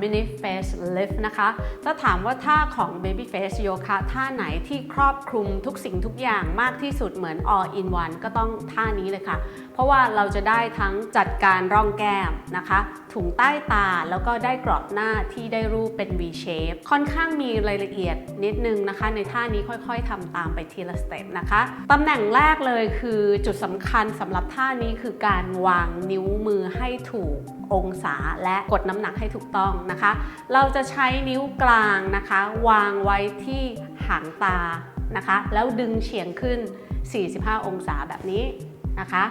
mini face lift นะคะถ้าถามว่าท่าของ baby face yoga ท่าไหนที่ครอบคลุมทุกสิ่งทุกอย่างมากที่สุดเหมือน all in one ก็ต้องท่านี้เลยค่ะ เพราะว่าเราจะได้ทั้งจัดการร่องแก้มนะคะ ถุงใต้ตาแล้วก็ได้กรอบหน้าที่ได้รูปเป็น V shape ค่อนข้างมีรายละเอียดนิดนึงนะคะ ในท่านี้ค่อยๆทำตามไปทีละสเต็ปนะคะตำแหน่งแรกเลยคือจุดสำคัญสำหรับท่านี้คือการวางนิ้วมือให้ถูกองศาและกดน้ำหนักให้ถูกต้องนะคะ เราจะใช้นิ้วกลางนะคะ วางไว้ที่หางตานะคะ แล้วดึงเฉียงขึ้น 45 องศาแบบนี้นะคะ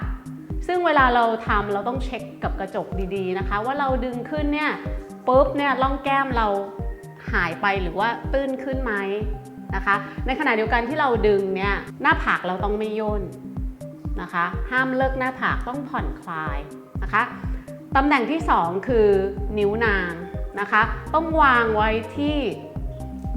ซึ่งเวลาเราทำเราต้องเช็คกับกระจกดีๆนะคะ ว่าเราดึงขึ้นเนี่ยปุ๊บเนี่ยร่องแก้มเราหายไปหรือว่าตื้นขึ้นไหมนะคะ ในขณะเดียวกันที่เราดึงเนี่ยหน้าผากเราต้องไม่ย่นนะคะ ห้ามเลิกหน้าผากต้องผ่อนคลายนะคะตำแหน่งที่ 2 คือนิ้วนาง นะคะ ต้องวางไว้ที่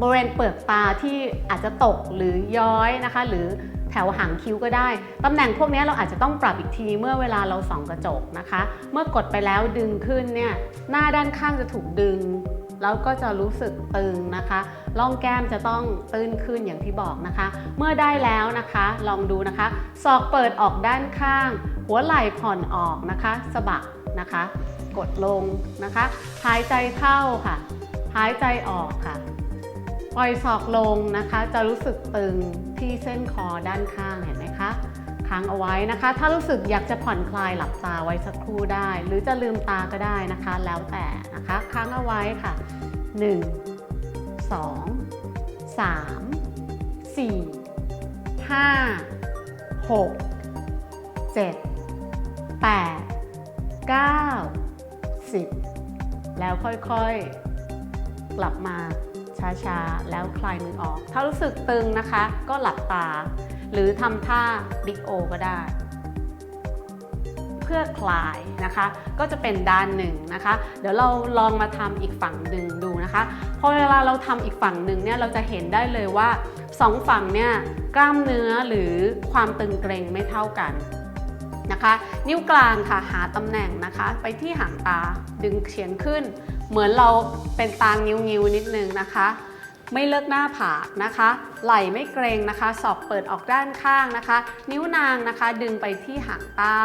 บริเวณเปลือกตาที่อาจจะตกหรือย้อยนะคะ หรือแถวหางคิ้วก็ได้ ตำแหน่งพวกนี้เราอาจจะต้องปรับอีกทีเมื่อเวลาเราส่องกระจกนะคะ เมื่อกดไปแล้วดึงขึ้นเนี่ยหน้าด้านข้างจะถูกดึง แล้วก็จะรู้สึกตึงนะคะร่องแก้มจะต้องตื้นขึ้นอย่างที่บอกนะคะ เมื่อได้แล้วนะคะ ลองดูนะคะศอกเปิดออกด้านข้าง หัวไหล่ผ่อนออกนะคะสะบักนะคะ กดลงนะคะ หายใจเข้าค่ะ หายใจออกค่ะ ปล่อยศอกลงนะคะ จะรู้สึกตึงที่เส้นคอด้านข้างเห็นไหมคะค้างเอาไว้นะคะ ถ้ารู้สึกอยากจะผ่อนคลายหลับตาไว้สักครู่ได้ หรือจะลืมตาก็ได้นะคะ แล้วแต่นะคะค้างเอาไว้ค่ะ 1 2 3 4 5 6 7 8 9 10 แล้วค่อยๆ กลับมาช้าๆ แล้วคลายมือออก ถ้ารู้สึกตึงนะคะ ก็หลับตา หรือทำท่า Big O ก็ได้ เพื่อคลายนะคะ ก็จะเป็นด้านหนึ่งนะคะ เดี๋ยวเราลองมาทำอีกฝั่งหนึ่งดูนะคะ พอเวลาเราทำอีกฝั่งหนึ่งเนี่ย เราจะเห็นได้เลยว่าสองฝั่งเนี่ยกล้ามเนื้อหรือความตึงเกร็งไม่เท่ากัน นะคะ นิ้วกลางค่ะหาตำแหน่งนะคะ ไปที่หางตาดึงเฉียงขึ้น เหมือนเราเป็นตางงิ้วๆนิดนึงนะคะ ไม่เลิกหน้าผากนะคะ ไหล่ไม่เกรงนะคะศอกเปิดออกด้านข้างนะคะ นิ้วนางนะคะ ดึงไปที่หางตา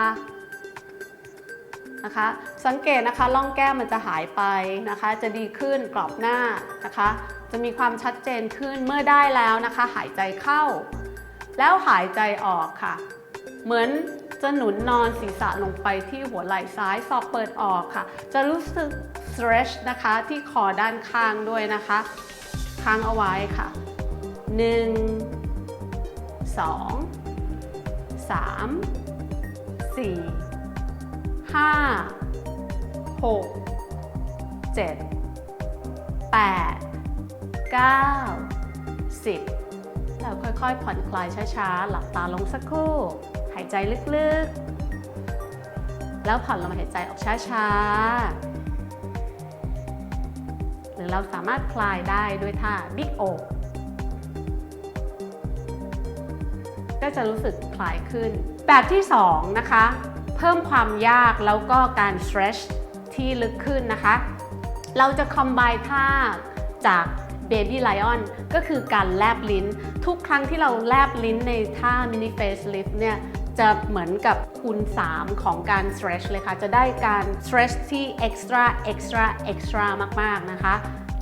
นะคะ สังเกตนะคะล่องแก้มมันจะหายไปนะคะ จะดีขึ้นกรอบหน้านะคะ จะมีความชัดเจนขึ้นเมื่อได้แล้วนะคะ หายใจเข้า แล้วหายใจออกค่ะ เหมือน จะหนุนนอนศีรษะลงไปที่หัวไหล่ซ้ายศอกเปิดออกค่ะ จะรู้สึก stretch นะคะที่คอด้านข้างด้วยนะคะ ค้างเอาไว้ค่ะ 1 2 3 4 5 6 7 8 9 10 แล้วค่อยๆ ผ่อนคลายช้าๆ หลับตาลงสักครู่ายใจลึกๆ แล้วผ่อนลมหายใจออกช้าๆ หรือเราสามารถคลายได้ด้วยท่า Big O ก็จะรู้สึกคลายขึ้น แบบที่ 2 นะคะ เพิ่มความยากแล้วก็การ stretch ที่ลึกขึ้นนะคะ เราจะ combine ท่าจาก Baby Lion ก็คือการแลบลิ้น ทุกครั้งที่เราแลบลิ้นในท่า Mini Face Lift เนี่ย จะเหมือนกับคูณ 3 ของการ stretch เลยค่ะ จะได้การ stretch ที่ extra extra extra มาก ๆ นะคะ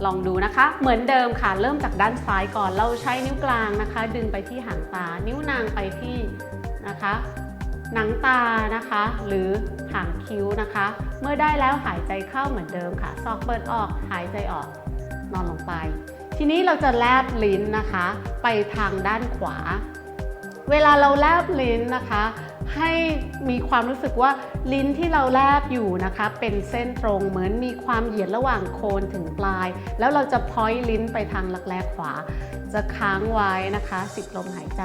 ลองดูนะคะ เหมือนเดิมค่ะ เริ่มจากด้านซ้ายก่อน เราใช้นิ้วกลางนะคะ ดึงไปที่หางตา นิ้วนางไปที่นะคะ หนังตานะคะ หรือหางคิ้วนะคะ เมื่อได้แล้วหายใจเข้าเหมือนเดิมค่ะ ซอกเปิดออกหายใจออก นอนลงไป ทีนี้เราจะแลบลิ้นนะคะ ไปทางด้านขวา เวลาเราแลบลิ้นนะคะ ให้มีความรู้สึกว่าลิ้นที่เราแลบอยู่นะคะ เป็นเส้นตรงเหมือนมีความเหยียดระหว่างโคนถึงปลาย แล้วเราจะพอยต์ลิ้นไปทางหลักแร้ขวา จะค้างไว้นะคะ สิบลมหายใจ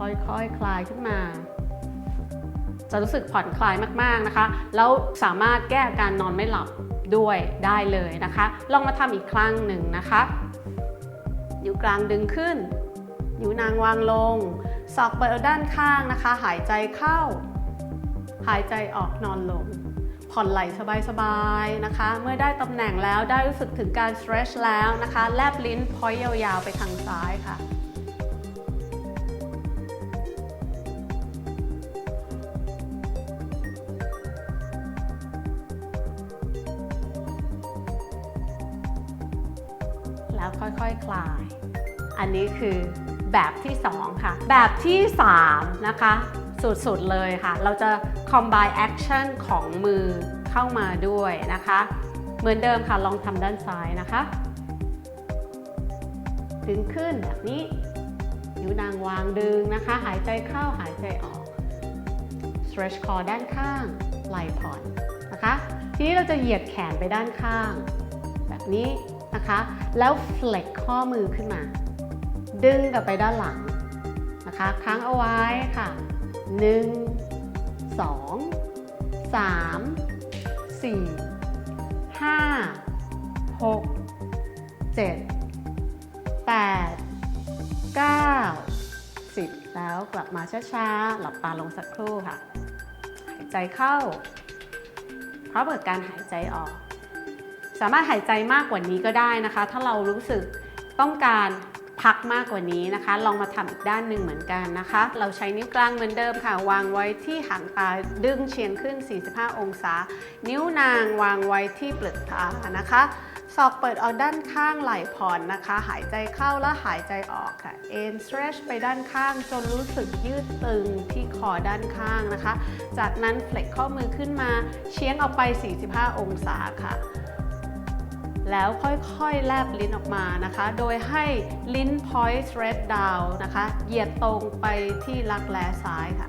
ค่อยๆคคลายขึ้นมา จะรู้สึกผ่อนคลายมากๆนะคะ แล้วสามารถแก้อาการนอนไม่หลับด้วยได้เลยนะคะ ลองมาทำอีกครั้งหนึ่งนะคะนิ้วกลางดึงขึ้น นิ้วนางวางลงศอกเปิดด้านข้างนะคะ หายใจเข้า หายใจออกนอนลง ผ่อนไหล่สบายๆนะคะ เมื่อได้ตำแหน่งแล้วได้รู้สึกถึงการ stretch แล้วนะคะ แลบลิ้นพอยยาวๆไปทางซ้ายค่ะ แล้วค่อยๆคคลาย อันนี้คือแบบที่ 2 ค่ะ แบบที่ 3 นะคะ สุดๆเลยค่ะ เราจะ combine action ของมือเข้ามาด้วยนะคะ เหมือนเดิมค่ะลองทำด้านซ้ายนะคะ ดึงขึ้นแบบนี้นิ้วนางวางดึงนะคะ หายใจเข้าหายใจออก stretch core ด้านข้างไหล่ผ่อนนะคะ ทีนี้เราจะเหยียดแขนไปด้านข้าง แบบนี้ นะคะ แล้ว flex ข้อมือขึ้นมา ดึงกลับไปด้านหลังนะคะ ค้างเอาไว้ค่ะ 1 2 3 4 5 6 7 8 9 10 แล้วกลับมาช้าๆ หลับตาลงสักครู่ค่ะ หายใจเข้า เพร้อมกับการหายใจออก สามารถหายใจมากกว่านี้ก็ได้นะคะ ถ้าเรารู้สึกต้องการพักมากกว่านี้นะคะ ลองมาทำอีกด้านหนึ่งเหมือนกันนะคะ เราใช้นิ้วกลางเหมือนเดิมค่ะ วางไว้ที่หางตาดึงเฉียงขึ้น 45 องศา นิ้วนางวางไว้ที่เปลือกตานะคะศอกเปิดเอาด้านข้างไหล่ผ่อนนะคะ หายใจเข้าและหายใจออกค่ะ เอ็น stretch ไปด้านข้างจนรู้สึกยืดตึงที่คอด้านข้างนะคะ จากนั้นเฟล็กข้อมือขึ้นมาเฉียงออกไป 45 องศาค่ะ แล้วค่อยๆ แลบลิ้นออกมานะคะ โดยให้ลิ้น point straight down นะคะ เหยียดตรงไปที่รักแร้ซ้ายค่ะ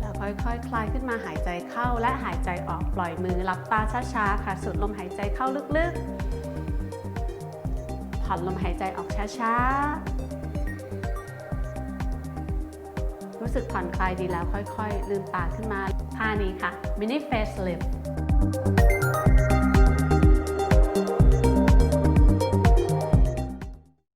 แล้วค่อยๆคคลายขึ้นมาหายใจเข้าและหายใจออกปล่อยมือหลับตาช้าๆค่ะ สูดลมหายใจเข้าลึกๆ ผ่อนลมหายใจออกช้าๆ รู้สึกผ่อนคลายดีแล้วค่อยๆ ลืมตาขึ้นมาท่านี้ค่ะ mini face lift